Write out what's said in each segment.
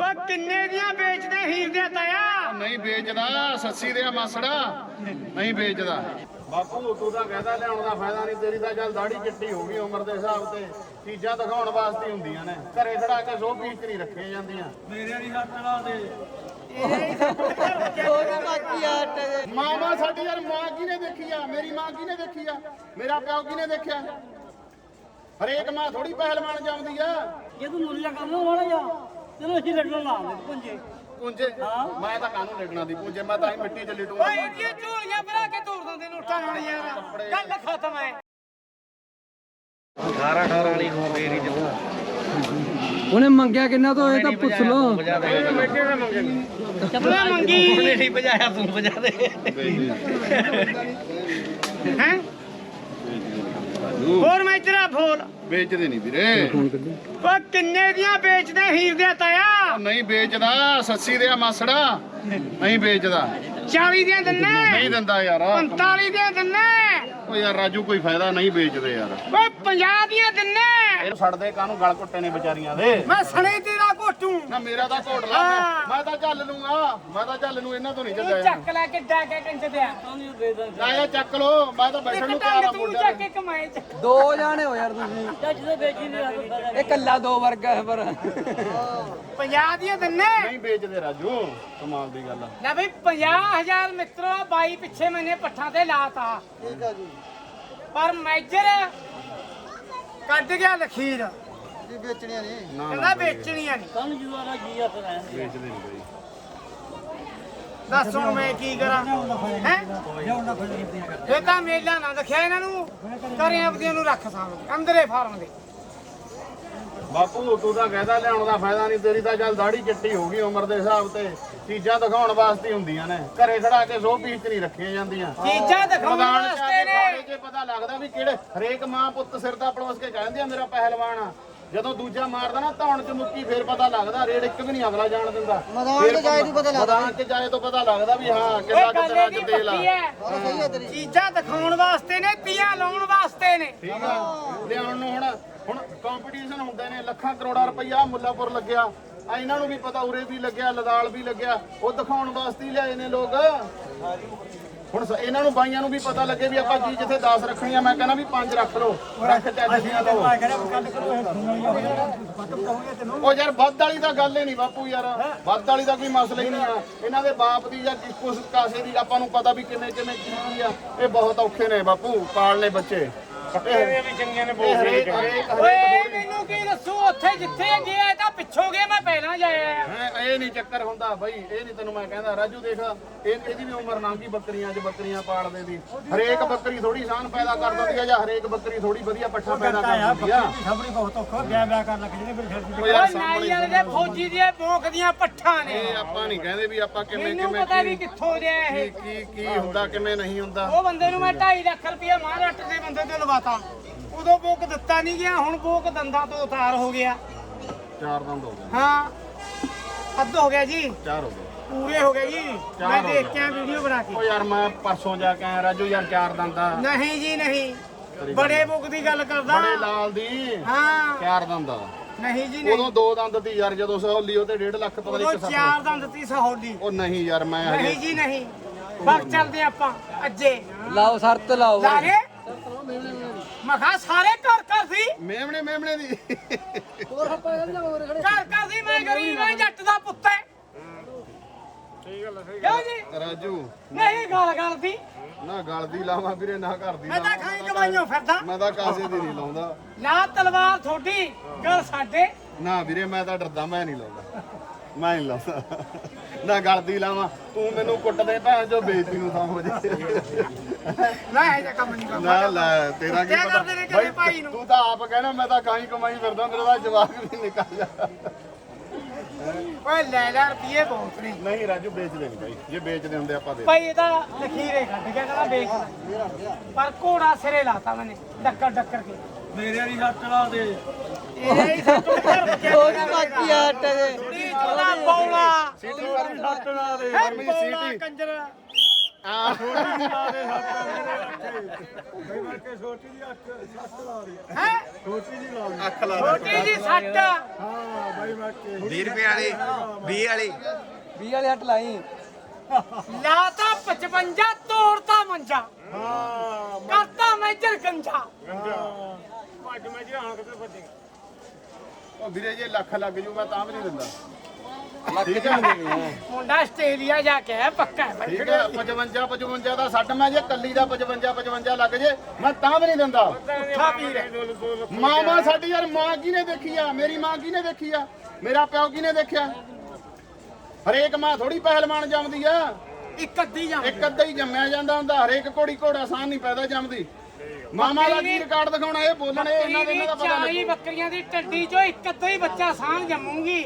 ਉਹ ਕਿੰਨੇ ਦੀਆਂ ਵੇਚਦੇ ਹੀਰ ਦੇ ਤਾਇਆ? ਨਹੀਂ ਵੇਚਦਾ ਸੱਸੀ ਦੇ ਮਾਸੜਾ। ਨਹੀਂ ਵੇਚਦਾ। ਬਾਪੂ ਤੂੰ ਤਾਂ ਕਹਿੰਦਾ ਲਿਆਉਣ ਦਾ ਫਾਇਦਾ ਨਹੀਂ ਤੇਰੀ ਤਾਂ ਚੱਲ ਦਾੜੀ ਚਿੱਟੀ ਹੋ ਗਈ ਉਮਰ ਦੇ ਹਿਸਾਬ ਤੇ। ਚੀਜ਼ਾਂ ਦਿਖਾਉਣ ਵਾਸਤੇ ਹੁੰਦੀਆਂ ਨੇ। ਘਰੇ ਖੜਾ ਕੇ ਸੋ ਪੀਚ ਨਹੀਂ ਰੱਖੀਆਂ ਜਾਂਦੀਆਂ। ਮਾਮਾ ਸਾਡੀ ਯਾਰ ਮਾਂ ਕਿਹਨੇ ਦੇਖੀ ਆ? ਮੇਰੀ ਮਾਂ ਕਿਹਨੇ ਦੇਖੀ ਆ? ਮੇਰਾ ਪਿਓ ਕਿਹਨੇ ਦੇਖਿਆ? ਹਰੇਕ ਮਾਂ ਥੋੜੀ ਪਹਿਲਵਾਨ ਜਾਂਦੀ ਆ। ਜੇ ਤੂੰ ਮੁੱਲ ਕਰਨਾ ਵਾਲਾ ਜਾ। ਚਲੋ ਅਸੀਂ ਲੜਨ ਲਾ ਦੇ ਪੁੰਜੇ। ਪੁੰਜੇ? ਮੈਂ ਤਾਂ ਕਾਹਨੂੰ ਲੜਨਾ ਦੀ ਪੁੰਜੇ? ਮੈਂ ਤਾਂ ਹੀ ਮਿੱਟੀ 'ਚ ਲਿਟੂਗਾ ਓਏ ਇਹਦੀਆਂ ਝੋਲੀਆਂ ਭਰਾ ਕੇ ਤੋੜ ਦਿੰਦੇ ਨੋਟਾਂ ਨਾਲ ਯਾਰ। ਗੱਲ ਖਤਮ ਹੈ। 18 18 ਵਾਲੀ ਹੋ ਮੇਰੀ ਜਮਾ ਉਹਨੇ ਮੰਗਿਆ ਕਿੰਨਾ ਤੋਂ? ਇਹ ਤਾਂ ਪੁੱਛ ਲਓ। ਚੱਪਲਾਂ ਮੰਗੀ। ਉਹਨੇ ਨਹੀਂ ਭਜਾਇਆ ਤੂੰ ਭਜਾ ਦੇ। ਹੈ? ਹੋਰ ਮੈਂ ਤੇਰਾ ਫੋਨ ਵੇਚਦੇ ਨਹੀਂ ਵੀਰੇ। ਉਹ ਕਿੰਨੇ ਦੀਆਂ ਵੇਚਦੇ ਹੀਰ ਦੇ ਤਾਇਆ? ਨਹੀਂ ਵੇਚਦਾ ਸੱਸੀ ਦੇ ਮਾਸੜਾ। ਨਹੀਂ ਵੇਚਦਾ। 40 ਦੀਆਂ ਦਿੰਨੇ ਨਹੀਂ ਦਿੰਦਾ ਯਾਰ। 45 ਦੀਆਂ ਦਿੰਨੇ ਓ ਯਾਰ ਰਾਜੂ ਕੋਈ ਫਾਇਦਾ ਨਹੀਂ ਵੇਚਦੇ ਯਾਰ। ਓਏ 50 ਦੀਆਂ ਦਿੰਨੇ ਇਹ ਛੱਡਦੇ ਕਾਹਨੂੰ? ਗਲ ਘੁੱਟੇ ਨੇ ਵਿਚਾਰੀਆਂ ਦੇ। ਮੈਂ ਸਣੇ ਤੇਰਾ ਘੋਟੂ। ਨਾ ਮੇਰਾ ਤਾਂ ਘੋਟ ਲਾ। ਮੈਂ- ਤਾਂ ਚੱਲ ਲੂੰਗਾ। ਮੈਂ ਤਾਂ ਚੱਲ ਲੂੰ ਇਹਨਾਂ ਤੋਂ ਨਹੀਂ ਤੂੰ ਚੱਲਿਆ। ਚੱਕ ਲੈ ਕੇ ਡਾ ਕੇ ਕੰਚ ਦਿਆ ਨਾ ਇਹ ਚੱਕ ਲੋ ਮੈਂ ਤਾਂ ਬੈਠਣ ਨੂੰ ਇੱਕ ਤਿਆਰ ਆ ਟੰਗ ਤੂੰ ਮੋਢਿਆਂ ਚੱਕ ਤੇ ਕੇ ਕਮਾਏ ਚ ਦੋ ਜਾਣੇ ਹੋ ਯਾਰ ਤੁਸੀਂ। ਜੱਜ ਦੇ ਵੇਚੀ ਨਹੀਂ ਆ ਇਹ ਕੱਲਾ ਦੋ ਵਰਗਾ ਹੈ ਪਰ। 50 ਦੀਆਂ ਦਿੰਨੇ ਨਹੀਂ ਵੇਚਦੇ ਰਾਜੂ ਕਮਾਲ ਦੀ ਗੱਲ ਆ। ਲੈ ਬਈ 50000 ਮਿੱਤਰੋ ਬਾਈ ਪਿੱਛੇ ਮੈਨੇ ਪੱਠਾਂ ਤੇ ਲਾਤਾ। ਠੀਕ ਆ ਜੀ। ਪਰ ਮੈਜਰ ਕੱਢ ਗਿਆ ਲਖੀਰ। ਜੀ ਵੇਚਣੀਆਂ ਨਹੀਂ। ਨਾ ਕਹਿੰਦਾ ਵੇਚਣੀਆਂ ਨਹੀਂ। ਕੰਨ ਜੁਆਰਾ ਜੀ ਆ ਫਿਰ। ਵੇਚਦੇ ਨਹੀਂ ਬਈ ਦੱਸ ਹੁਣ ਮੈਂ ਕੀ ਕਰਾਂ। ਹੈ? ਇਹ ਤਾਂ ਮੇਲਾ ਨਾ ਦਿਖਿਆ ਇਹਨਾਂ ਨੂੰ। ਕਰੇ ਆਪਦੀਆਂ ਨੂੰ ਰੱਖ ਸਾਹਮਣੇ ਅੰਦਰੇ ਫਾਰਮ ਦੇ। ਬਾਪੂ ਤੂੰ ਤਾਂ ਕਹਿੰਦਾ ਲਿਆਉਣ ਦਾ ਫਾਇਦਾ ਨਹੀਂ ਤੇਰੀ ਤਾਂ ਚੱਲ ਦਾੜੀ ਚਿੱਟੀ ਹੋ ਗਈ ਉਮਰ ਦੇ ਹਿਸਾਬ ਤੇ। ਚੀਜ਼ਾਂ ਦਿਖਾਉਣ ਵਾਸਤੇ ਹੁੰਦੀਆਂ ਨੇ। ਘਰੇ ਖੜਾ ਕੇ ਸੋ ਪੀਚ ਨਹੀਂ ਰੱਖੀਆਂ ਜਾਂਦੀਆਂ। ਚੀਜ਼ਾਂ ਦਿਖਾਉਣ ਮੈਦਾਨ 'ਚ ਆ ਵਾਸਤੇ ਕੇ ਨੇ। 'ਚ ਪਤਾ ਲੱਗਦਾ ਵੀ ਕਿਹੜੇ ਹਰੇਕ ਮਾਂ ਪੁੱਤ ਸਿਰ ਤਾਂ ਪੜੋਸ ਕੇ ਕਹਿੰਦੇ ਆ ਮੇਰਾ ਪਹਿਲਵਾਨ ਆ। ਜਦੋਂ ਦੂਜਾ ਮਾਰਦਾ ਨਾ ਧੌਣ 'ਚ ਮੁੱਕੀ ਫੇਰ ਪਤਾ ਲੱਗਦਾ ਰੇਡ ਇੱਕ ਵੀ ਨਹੀਂ ਅਗਲਾ ਜਾਣ ਦਿੰਦਾ। ਮੈਦਾਨ 'ਚ ਜਾਏ ਤੋਂ ਪਤਾ ਲੱਗਦਾ। ਮੈਦਾਨ 'ਚ ਜਾਏ ਤੋਂ ਪਤਾ ਲੱਗਦਾ ਵੀ ਹਾਂ ਇਹ ਕਿੰਨਾ ਗੱਲ ਕਿੰਨਾ ਇਹਦੀ ਤੇਲ ਆ। ਪੱਕੀ ਹੈ। ਸਹੀ ਹੈ ਤੇਰੀ। ਚੀਜ਼ਾਂ ਦਿਖਾਉਣ ਵਾਸਤੇ ਨੇ ਤੀਆਂ ਲਾਉਣ ਵਾਸਤੇ ਨੇ। ਠੀਕ ਆ। ਲਿਆਉਣ ਨੂੰ ਹੁਣ ਹੁਣ ਕੰਪੀਟੀਸ਼ਨ ਹੁੰਦੇ ਨੇ ਲੱਖਾਂ ਕਰੋੜਾਂ ਰੁਪਈਆ ਮੁੱਲਾਪੁਰ ਲੱਗਿਆ। ਆ ਇਹਨਾਂ ਨੂੰ ਵੀ ਪਤਾ, ਉਰੇ ਵੀ ਲੱਗਿਆ, ਲਦਾਲ ਵੀ ਲੱਗਿਆ। ਉਹ ਦਿਖਾਉਣ ਵਾਸਤੇ ਹੀ ਲਿਆਏ ਨੇ ਲੋਕ। ਹੁਣ ਸ- ਇਹਨਾਂ ਨੂੰ ਬਾਈਆਂ ਨੂੰ ਵੀ ਪਤਾ ਲੱਗੇ ਵੀ ਆਪਾਂ ਜੀ ਜਿੱਥੇ 10 ਰੱਖਣੀਆਂ ਮੈਂ ਕਹਿੰਦਾ ਵੀ 5 ਰੱਖ ਲਓ, ਰੱਖ ਚੱਜ ਦੀਆਂ ਲਓ ਉਹ ਯਾਰ, ਵੱਧ ਵਾਲੀ ਤਾਂ ਗੱਲ ਹੀ ਨਹੀਂ ਬਾਪੂ ਯਾਰ। ਵੱਧ ਵਾਲੀ ਦਾ ਕੋਈ ਮਸਲਾ ਹੀ ਨਹੀਂ ਆ। ਇਹਨਾਂ ਦੇ ਬਾਪ ਦੀ ਜਾਂ ਕਿਸ ਕੁਸ ਕਾਸੇ ਦੀ ਆਪਾਂ ਨੂੰ ਪਤਾ ਵੀ ਕਿਵੇਂ ਕਿਵੇਂ ਕੀ ਕੀ ਆ। ਇਹ ਬਹੁਤ ਔਖੇ ਨੇ ਬਾਪੂ ਪਾਲਨੇ ਬੱਚੇ। ਇਹ ਵੀ ਚੰਗੀਆਂ ਨੇ ਬਹੁਤ ਹਰੇਕ ਓਏ ਮੈਨੂੰ ਕੀ ਦੱਸੂ ਉੱਥੇ ਜਿੱਥੇ ਗਿਆ ਇਹ ਤਾਂ ਪਿੱਛੋਂ ਗਿਆ ਮੈਂ ਪਹਿਲਾਂ ਜਾਇਆ ਹੈਂ, ਇਹ ਨਹੀਂ ਚੱਕਰ ਹੁੰਦਾ ਬਾਈ ਇਹ ਨਹੀਂ ਤੈਨੂੰ ਮੈਂ ਕਹਿੰਦਾ ਰਾਜੂ ਦੇਖ ਇਹ ਇਹਦੀ ਵੀ ਉਮਰ ਲੰਘ ਗਈ ਬੱਕਰੀਆਂ 'ਚ ਬੱਕਰੀਆਂ ਪਾਲਦੇ ਦੀ ਹਰੇਕ ਬੱਕਰੀ ਥੋੜੀ ਸਾਨ ਪੈਦਾ ਕਰ ਦਿੰਦੀ ਆ ਜਾਂ ਹਰੇਕ ਬੱਕਰੀ ਥੋੜੀ ਵਧੀਆ ਪੱਠਾ ਪੈਦਾ ਕਰ ਦਿੰਦੀ ਆ ਸਾਹਮਣੇ ਬਹੁਤ ਔਖਾ ਵਿਆਹ ਵਿਆਹ ਕਰਨ ਲੱਗ ਜਿਹੜੇ ਮੇਰੇ ਉਹ ਓਏ ਯਾਰ ਨਾਈ ਵਾਲੇ ਦੇ ਫੌਜੀ ਦੀਆਂ ਭੌਂਕ ਪੱਠਾਂ ਨੇ ਇਹ ਆਪਾਂ ਨਹੀਂ ਕਹਿੰਦੇ ਵੀ ਆਪਾਂ ਕਿਵੇਂ ਮੈਨੂੰ ਕਿਵੇਂ ਪਤਾ ਵੀ ਕੀ ਕਿੱਥੋਂ ਦੇ ਆ ਕੀ ਕੀ ਕੀ ਹੁੰਦਾ ਕਿਵੇਂ ਨਹੀਂ ਹੁੰਦਾ ਉਹ ਬੰਦੇ ਨੂੰ ਮੈਂ 2.5 ਲੱਖ ਰੁਪਇਆ ਮਹਾਰਾਸ਼ਟਰ ਦੇ ਬੰਦੇ ਤੋਂ ਲਵਾਤਾ ਉਦੋਂ ਬੋਕ ਦਿੱਤਾ ਨਹੀਂ ਗਿਆ ਹੁਣ ਬੋਕ ਦੰਦਾਂ ਤੋਂ ਉਤਾਰ ਹੋ ਗਿਆ। ਚਾਰ ਦੰਦ ਹੋ ਗਏ। ਹਾਂ ਅੱਧ ਹੋ ਗਿਆ ਜੀ। ਚਾਰ ਹੋ ਗਏ। ਪੂਰੇ ਹੋ ਗਏ ਜੀ। ਚਾਰ ਮੈਂ ਹੋ ਦੇਖ। ਕੇ ਵੀਡੀਓ ਬਣਾ ਕੇ। ਉਹ ਯਾਰ ਮੈਂ ਪਰਸੋਂ ਜਾ ਕੇ ਆਇਆ ਰਾਜੂ ਯਾਰ ਚਾਰ ਦੰਦ। ਆ ਨਹੀਂ ਜੀ ਨਹੀਂ। ਬੜੇ ਬੁੱਕ ਦੀ ਗੱਲ ਕਰਦਾ। ਬੜੇ ਲਾਲ ਦੀ। ਹਾਂ। ਚਾਰ ਦੰਦ ਆ। ਨਹੀਂ ਜੀ ਨਹੀਂ। ਉਦੋਂ ਦੋ ਦੰਦ ਦੀ ਯਾਰ ਜਦੋਂ ਸਹੌਲੀ ਉਹਤੇ 1.5 ਲੱਖ ਪਤਾ ਨਹੀਂ ਸੱਤ ਚਾਰ ਦੰਦ ਤੀ ਸਹੌਲੀ। ਉਹ ਨਹੀਂ ਯਾਰ ਮੈਂ ਹਜੇ ਨਹੀਂ ਜੀ ਨਹੀਂ। ਬਸ ਚੱਲਦੇ ਆਪਾਂ ਅੱਜੇ। ਲਾਓ ਸ਼ਰਤ ਲਾਓ। ਲਾਗੇ ਮਖਾ ਸਾਰੇ ਘਰ ਘਰ ਸੀ ਮੇਮਣੇ ਮੇਮਣੇ ਦੀ। ਘਰ ਘਰ ਸੀ ਮੈਂ ਗਰੀਬ ਹਾਂ ਜੱਟ ਦਾ ਪੁੱਤ ਹੈ। ਕਿਉਂ ਜੀ? ਰਾਜੂ। ਨਹੀਂ ਗੱਲ ਗੱਲ ਸੀ ਨਾ ਗਲਦੀ ਲਾਵਾਂ ਵੀਰੇ ਨਾ ਕਰਦੀ ਮੈਂ ਤਾਂ ਖਾਈ ਕਮਾਈਓ ਫਿਰਦਾ। ਮੈਂ ਤਾਂ ਕਾਸੇ ਦੀ ਨਹੀਂ ਲਾਉਂਦਾ। ਲਾ ਤਲਵਾਰ ਥੋੜੀ ਗੱਲ ਸਾਡੇ। ਨਾ ਵੀਰੇ ਮੈਂ ਤਾਂ ਡਰਦਾ ਮੈਂ ਨਹੀਂ ਲਾਉਂਦਾ। ਮੈਂ ਨਹੀਂ ਲਾਉਂਦਾ। ਨਾ ਗਲਦੀ ਲਾਵਾਂ ਤੂੰ ਮੈਨੂੰ ਕੁੱਟਦੇ ਭੈਣ ਜੋ ਬੇਇੱਜ਼ਤੀ ਨੂੰ ਥਾਂ ਹੋ ਜੇ। ਮੈਂ ਇਹ ਜਿਹਾ ਕੰਮ ਨਹੀਂ ਕਰਦਾ ਨਾ ਲੈ ਤੇਰਾ ਕੀ ਕਿਆ ਪਤਾ। ਕਰਦੇ ਨੇ ਭਾਈ ਨੂੰ? ਤੂੰ ਤਾਂ ਆਪ ਕਹਿਣਾ ਮੈਂ ਤਾਂ ਕਾਹੀ ਕਮਾਈ ਫਿਰਦਾ ਮੇਰਾ ਤਾਂ ਜਵਾਕ ਵੀ ਨਿਕਲ ਜਾ। ਓਏ ਲੈ ਲੈ ਰੁਪਏ ਬਹੁਤ ਨੇ। ਨਹੀਂ ਰਾਜੂ ਵੇਚਦੇ ਨਹੀਂ ਬਾਈ। ਜੇ ਵੇਚਦੇ ਹੁੰਦੇ ਆਪਾਂ ਦੇ ਭਾਈ ਇਹਦਾ ਲਖੀਰੇ ਕੱਢ ਗਿਆ ਕਹਿੰਦਾ ਵੇਚ ਪਰ ਘੋੜਾ ਸਿਰੇ ਲਾਤਾ ਮੈਨੇ ਡੱਕਰ ਡੱਕਰ ਕੇ। ਮੇਰੇ ਵਾਲੀ ਹੱਥ ਲਾ ਦੇ। ਇਹ ਹੀ ਸੱਤੂ ਘਰ ਬੱਚੇ ਉਹ ਵੀ ਬਾਕੀ ਆ ਅੱਟ ਦੇ ਕੁੜੀ ਚੋਦਾ ਬੌਲਾ ਸੀਟੀ ਮਾਰੀ ਹੱਥ ਲਾ ਦੇ ਹੈ ਮਰਮੀ ਬੌਲਾ ਸੀਟੀ ਕੰਜਰ ਅੱਖ ਲਾ ਛੋਟੀ ਜੀ ਸੱਟ 20 ਰੁਪਏ ਵਾਲੀ 20 ਵਾਲੀ 20 ਵਾਲੇ ਹੱਟ ਲਾਈ ਲਾਤਾ 55 ਤੋੜਤਾ ਮੰਜਾ ਕਰਤਾ ਮੈਜਰ ਗੰਜਾ ਉਹ ਵੀਰੇ ਜੇ ਲੱਖ ਲੱਗ ਜੂ ਮੈਂ ਤਾਂ ਵੀ ਨਹੀਂ ਦਿੰਦਾ। ਲੱਖ ਨੇ ਮੁੰਡਾ ਆਸਟ੍ਰੇਲੀਆ ਜਾ ਕੇ ਆਇਆ, ਪੱਕਾ ਹੈ ਬਾਈ। ਠੀਕ ਹੈ 55 55 ਦਾ ਸੱਟ ਮੈਂ ਜੇ ਕੱਲੀ ਦਾ 55 55 ਲੱਗ ਜੇ ਮੈਂ ਤਾਂ ਵੀ ਨਹੀਂ ਦਿੰਦਾ। ਪੁੱਠਾ ਪੀਰ ਹੈ। ਮਾਂ ਮਾਂ ਸਾਡੀ ਯਾਰ ਮਾਂ ਕਿਹਨੇ ਦੇਖੀ ਆ? ਮੇਰੀ ਮਾਂ ਕਿਹਨੇ ਦੇਖੀ ਆ? ਮੇਰਾ ਪਿਓ ਕਿਹਨੇ ਦੇਖਿਆ? ਹਰੇਕ ਮਾਂ ਥੋੜੀ ਪਹਿਲਵਾਨ ਜੰਮਦੀ ਆ। ਇੱਕ ਅੱਧੀ ਜਾਂ ਇੱਕ ਅੱਧਾ ਹੀ ਜੰਮਿਆ ਜਾਂਦਾ ਹੁੰਦਾ ਹਰੇਕ ਘੋੜੀ ਘੋੜਾ ਸਾਨ ਨਹੀਂ ਪੈਦਾ ਜੰਮਦੀ। ਮਾਮਾ ਦਾ ਕੀ ਰਿਕਾਰਡ ਦਿਖਾਉਣਾ ਇਹ ਬੋਲਣੇ ਇਹਨਾਂ ਦੇ ਇਹਨਾਂ ਦਾ ਪਤਾ 40 ਲੱਗੂ। ਬੱਕਰੀਆਂ ਦੀ ਟੱਡੀ ਚੋਂ ਇੱਕ ਅੱਧਾ ਹੀ ਬੱਚਾ ਸਾਂਭ ਜੰਮੂਗੀ।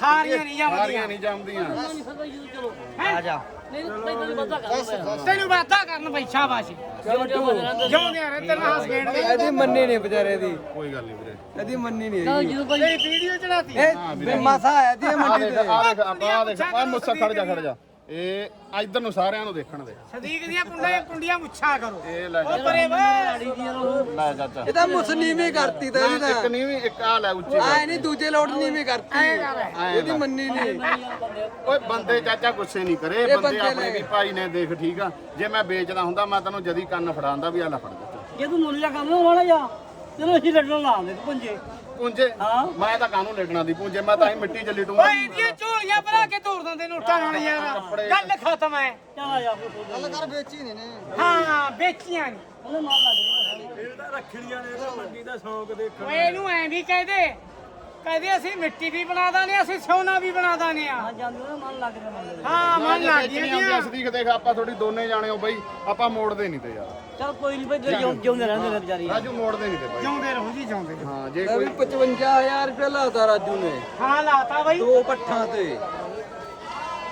ਸਾਰੀਆਂ ਨਹੀਂ ਸਾਰੀਆਂ ਜੰਮਦੀਆਂ ਨਹੀਂ ਜੰਮਦੀਆਂ। ਨਹੀਂ ਆ ਜਾ। ਨਹੀਂ ਤੈਨੂੰ ਵਾਦਾ ਕਰਨ ਬਈ ਸ਼ਾਬਾਸ਼। ਜਿਉਂਦੇ ਰਹੇ ਤੇਰੇ ਹੱਸ ਖੇਡਦੇ ਇਹਦੀ ਮੰਨੀ ਨਹੀਂ ਵਿਚਾਰੇ ਦੀ। ਕੋਈ ਗੱਲ ਨਹੀਂ ਵੀਰੇ। ਇਹਦੀ ਮੰਨੀ ਨਹੀਂ ਹੈਗੀ। ਤੇਰੀ ਵੀਡੀਓ ਚੜਾਤੀ। ਇਹ ਮਾਸਾ ਆਇਆ ਦੀ ਮੰਡੀ ਤੇ। ਆ ਦੇਖ ਆ ਦੇਖ ਆ ਮੁੱਸਾ ਖੜ ਜਾ ਖੜ ਜਾ। ਇਹ ਇਧਰ ਨੂੰ ਸਾਰਿਆਂ ਨੂੰ ਦੇਖਣ ਦੇ। ਸਦੀਕ ਦੀਆਂ ਕੁੰਡੀਆਂ ਕੁੰਡੀਆਂ ਮੁੱਛਾ ਕਰੋ। ਇਹ ਲੈ ਉਹ ਪਰੇ ਵੇ ਲੈ ਚਾਚਾ ਇਹ ਤਾਂ ਮੁਸਲੀਮੀ ਕਰਤੀ ਤਾਂ ਇਹਦੀ ਇੱਕ ਨਹੀਂ ਵੀ ਇੱਕ ਆ ਲੈ ਉੱਚੀ ਆਏ ਨਹੀਂ ਦੂਜੇ ਲੋਟ ਨੀਵੀਂ ਕਰਤੀ। ਇਹਦੀ ਮੰਨੀ ਨਹੀਂ। ਓਏ ਬੰਦੇ ਚਾਚਾ ਗੁੱਸੇ ਨਹੀਂ ਕਰੇ। ਇਹ ਬੰਦੇ ਬੰਦੇ ਆਪਣੇ ਨੇ। ਵੀ ਭਾਈ ਨੇ ਦੇਖ ਠੀਕ ਆ। ਜੇ ਮੈਂ ਵੇਚਦਾ ਹੁੰਦਾ ਮੈਂ ਤੈਨੂੰ ਜਦੀ ਕੰਨ ਫੜਾਉਂਦਾ ਵੀ ਆ ਲੈ ਫੜ ਜਾ ਜੇ ਤੂੰ ਮੁੱਲ ਜਾ ਕਰਨਾ ਵਾਲਾ ਜਾ ਚਲੋ ਅਸੀਂ ਲੱਡਣ ਲਾਉਂਦੇ ਪੁੰਜੇ ਪੁੰਜੇ ਹਾਂ। ਮੈਂ ਤਾਂ ਕਾਹਨੂੰ ਲੇਟਣਾ ਦੀ ਪੁੰਜੇ ਮੈਂ ਤਾਂ ਹੀ ਮਿੱਟੀ ਚ ਲਿਟੂਗਾ। ਓਏ ਇਹਦੀਆਂ ਝੋਲੀਆਂ ਭਰਾ ਕੇ ਤੋੜ ਦਿੰਦੇ ਨੋਟਾਂ ਨਾਲ ਯਾਰ। ਗੱਲ ਖਤਮ ਹੈ ਚਲ ਜਾ ਕੋਈ ਗੱਲ ਕਰ ਵੇਚੀ ਨਹੀਂ ਨੇ। ਹਾਂ ਵੇਚੀਆਂ ਨਹੀਂ ਉਹਨੇ ਮਾਲ ਲੱਗ ਓਏ ਇਹਨੂੰ ਐਂ ਵੀ ਕਹਦੇ ਕਹਦੇ ਅਸੀਂ ਮਿੱਟੀ ਵੀ ਬਣਾ ਦਾਨੇ ਅਸੀਂ ਸੋਨਾ ਵੀ ਬਣਾ ਦਾਨੇ ਆ। ਆ ਜਾਂਦੇ ਉਹਨੇ ਮਾਲ ਲੱਗ ਰਿਹਾ ਮੰਨ ਹਾਂ ਮਨ ਲੱਗ ਗਿਆ ਦੇਖ ਆਪਾਂ ਥੋੜੀ ਦੋਨੇ ਜਾਣੇ ਹੋ ਬਈ ਆਪਾਂ ਮੋੜਦੇ ਨਹੀਂ ਤੇ ਯਾਰ। ਚਲ ਕੋਈ ਨਹੀਂ ਜਿਉਂ ਜਿਉਂਦੇ ਰਹਿੰਦੇ ਨੇ ਵਿਚਾਰੀ। ਰਾਜੂ ਮੋੜਦੇ ਨਹੀਂ ਤੇ ਬਾਈ। ਜਿਉਂਦੇ ਰਹੋ ਜੀ ਜਿਉਂਦੇ। ਹਾਂ ਜੇ ਕੋਈ ਵੀ 55000 ਰੁਪਏ ਲਾਤਾ ਰਾਜੂ ਨੇ। ਹਾਂ ਲਾਤਾ ਬਈ। ਦੋ ਪੱਠਾਂ ਤੇ।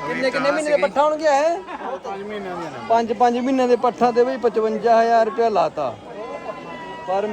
ਕਿੰਨੇ ਕਿੰਨੇ ਮਹੀਨੇ ਦੇ ਪੱਠਾ ਹੋਣਗੇ ਇਹ 5 ਮਹੀਨਿਆਂ ਦੀਆਂ ਨੇ। ਪੰਜ ਪੰਜ ਮਹੀਨੇ ਦੇ ਪੱਠਾਂ ਤੇ ਵੀ 55000 ਰੁਪਏ ਲਾਤਾ। ਪਰ